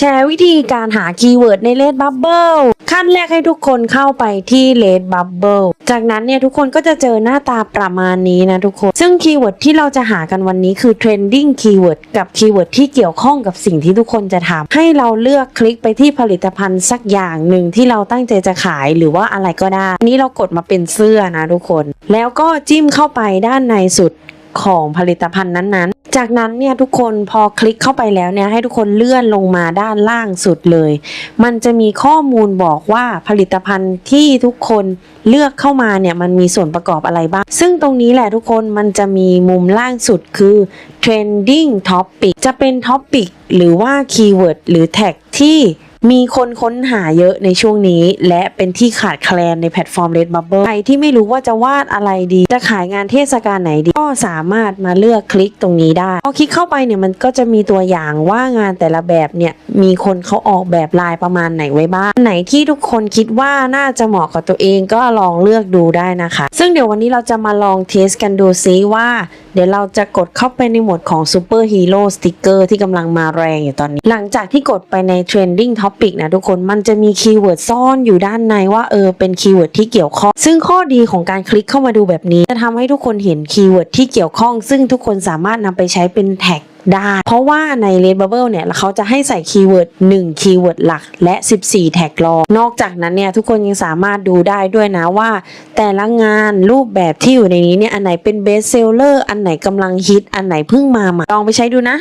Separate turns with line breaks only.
แชร์วิธีการหาคีย์เวิร์ดใน Red Bubble ขั้นแรกให้ทุกคนเข้าไปที่ Red Bubble จากนั้นเนี่ยทุกคนก็จะเจอหน้าตาประมาณนี้นะทุกคน ซึ่งคีย์เวิร์ดที่เราจะหากันวันนี้คือ trending keyword กับคีย์เวิร์ดที่เกี่ยวข้องกับสิ่งที่ทุกคนจะทำให้เราเลือกคลิกไปที่ผลิตภัณฑ์สักอย่างหนึ่งที่เราตั้งใจจะขายหรือว่าอะไรก็ได้นนี้เรากดมาเป็นเสื้อนะทุกคน แล้วก็จิ้มเข้าไปด้านในสุดของผลิตภัณฑ์นั้นๆ จากนั้นเนี่ยทุกคนพอคลิกเข้าไปแล้วเนี่ยให้ทุกคนเลื่อนลงมาด้านล่างสุดเลย มันจะมีข้อมูลบอกว่าผลิตภัณฑ์ที่ทุกคนเลือกเข้ามาเนี่ยมันมีส่วนประกอบอะไรบ้าง ซึ่งตรงนี้แหละทุกคนมันจะมีมุมล่างสุดคือ trending topic จะเป็น topic หรือว่า keyword หรือ tag ที่ มีคนค้นหาเยอะในช่วงนี้ และเป็นที่ขาดแคลนในแพลตฟอร์ม Redbubble ใครที่ไม่รู้ว่าจะวาดอะไรดี จะขายงานเทศกาลไหนดี ก็สามารถมาเลือกคลิกตรงนี้ได้ พอคลิกเข้าไปเนี่ยมันก็จะมีตัวอย่างว่างานแต่ละแบบเนี่ยมีคนเขาออกแบบลายประมาณไหนไว้บ้างไหนที่ทุกคนคิดว่าน่าจะเหมาะกับตัวเองก็ลองเลือกดูได้นะคะ ซึ่งเดี๋ยววันนี้เราจะมาลองเทสกันดูซิว่า เดี๋ยวเราจะกดเข้าไปในหมวดของ Super Hero Sticker ที่กำลังมาแรงอยู่ตอนนี้ หลังจากที่กดไปใน Trending Topic นปิกนะทุกคนมันจะมีคีย์เวิร์ดซ่อนอยู่ด้านในว่าเออเป็นคีย์เวิร์ดที่เกี่ยวข้อง ซึ่งข้อดีของการคลิกเข้ามาดูแบบนี้ จะทำให้ทุกคนเห็นคีย์เวิร์ดที่เกี่ยวข้อง ซึ่งทุกคนสามารถนำไปใช้เป็นแท็กได้ เพราะว่าใน Redbubble เนี่ยเขาจะให้ใส่คีย์เวิร์ด1คีย์เวิร์ดหลักและ 14 แท็กรองนอกจากนั้นเนี่ยทุกคนยังสามารถดูได้ด้วยนะว่า แต่ละงานรูปแบบที่อยู่ในนี้เนี่ยอันไหนเป็นเบสเซลเลอร์อันไหนกำลังฮิตอันไหนเพิ่งมาใหม่ลองไปใช้ดูนะ